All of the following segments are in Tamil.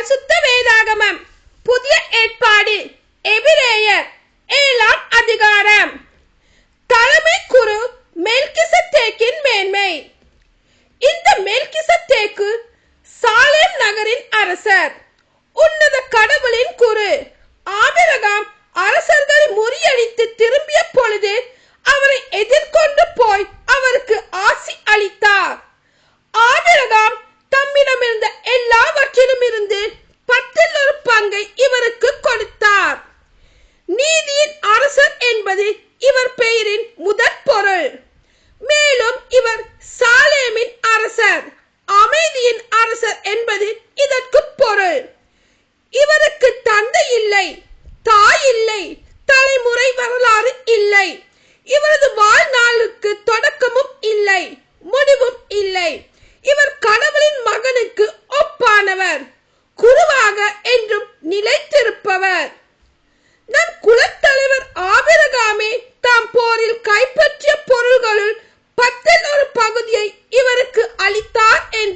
பரிசுத்த வேதாகமம். புதிய ஏற்பாடு. எபிரேயர். ஏழாம் அதிகாரம். தலைமை குரு மெல்கிசத்தேக்கின் மேன்மை. இந்த மெல்கிசத்தேக்கு சாலேம் நகரின் அரசர். உன்னத கடவுளின் குரு. ஆபிரகாம் அரசர்களை முறியடித்து திரும்பிய பொழுது அவரை எதிர்கொண்டு போய் அவருக்கு ஆசி அளித்தார். ஆபிரகாம் தம்மிடமிருந்த எல்லாவற்றிலும் இருந்து பத்தில் ஒரு பங்கை இவருக்கு கொடுத்தார். நீதியின் அரசர் என்பது இவர் பெயரின் முதற் பொருள். மேலும் இவர் சாலேமின் அரசர் அமைதியின் அரசர் என்பது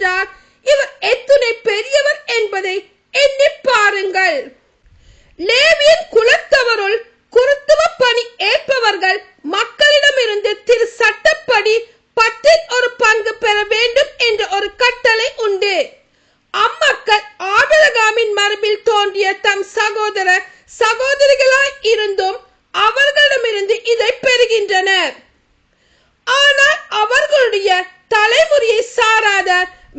என்றார். இவர் எத்துணை பெரியவர் என்பதை எண்ணி பாருங்கள். லேவியன் குலத்தவருள் குருத்துவ பணி ஏற்பவர்கள் மக்களிடமிருந்து திரு சட்டப்படி பத்தில் ஒரு பங்கு பெற வேண்டும் என்ற ஒரு கட்டளை உண்டு. அம்மக்கள் ஆபிரகாமின் மரபில் தோன்றிய தம் சகோதர சகோதரிகளாய் இருந்தும் அவர்களிடமிருந்து இதை பெறுகின்றனர். ஆனால் அவர்களுடைய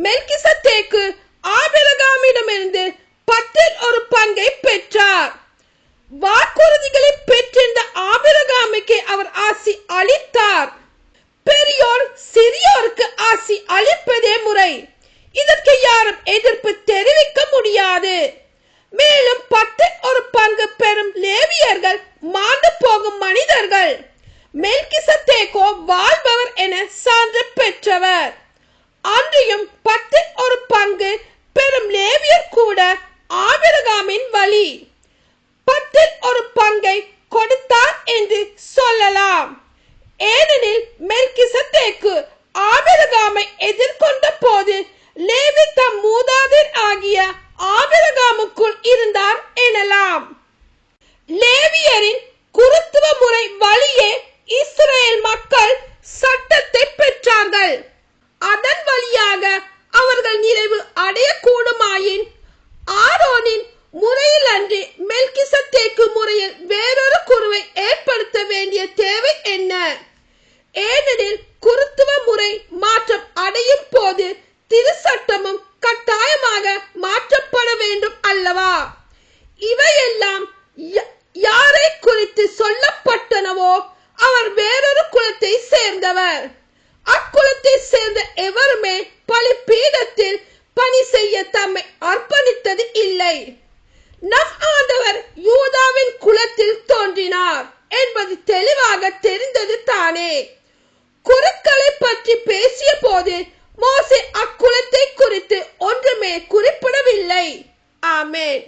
மெல்கிசத்தேக்கு ஆபிரகாமிடமிருந்து பத்தில் ஒரு பங்கை பெற்றார். வாக்குறுதிகளை பெற்றிருந்த ஆபிரகாமுக்கு அவர் ஆசி அளித்தார். பெரியோர் சிறியோருக்கு ஆசி அளிப்பதே முறை. இதற்கு யாரும் எதிர்ப்பு தெரிவிக்க முடியாது. மேலும் பத்து ஒரு பங்கு பெறும் லேவியர்கள் மாண்டு போகும் மனிதர்கள். மெல்கிசத்தேகோ வாழ்பவர் என சான்று பெற்றவர். அன்றியும் பத்து ஒரு பங்கு பெறும் லேவியர் கூட ஆபிரகாமின் வழி பத்தில் ஒரு பங்கை கொடுத்தார் என்று சொல்லலாம் ஏனெனில் மெல்கிசத்தேக்கு ஆபிரகாமை எதிர்கொண்ட போது லேவி தம் மூதாதையர் ஆகிய ஆபிரகாமுக்குள் இருந்தார் எனலாம் லேவியரின் குருத்துவ முறை வழியே இஸ்ரேல் மக்கள் சட்டத்தை பெற்றார்கள். அதன் வழியாக அவர்கள் நிறைவு அடையக்கூடுமாயின் ஆரோனின் முறையில் அன்றி மெல்கிசத்தேக்கு முறையில் வேறொரு குருவை ஏற்படுத்த வேண்டிய தேவை என்ன? ஏனெனில் பேசிய போது மோசே அக்குலத்தை குறித்து ஒன்றுமே குறிப்பிடவில்லை. ஆமேன்.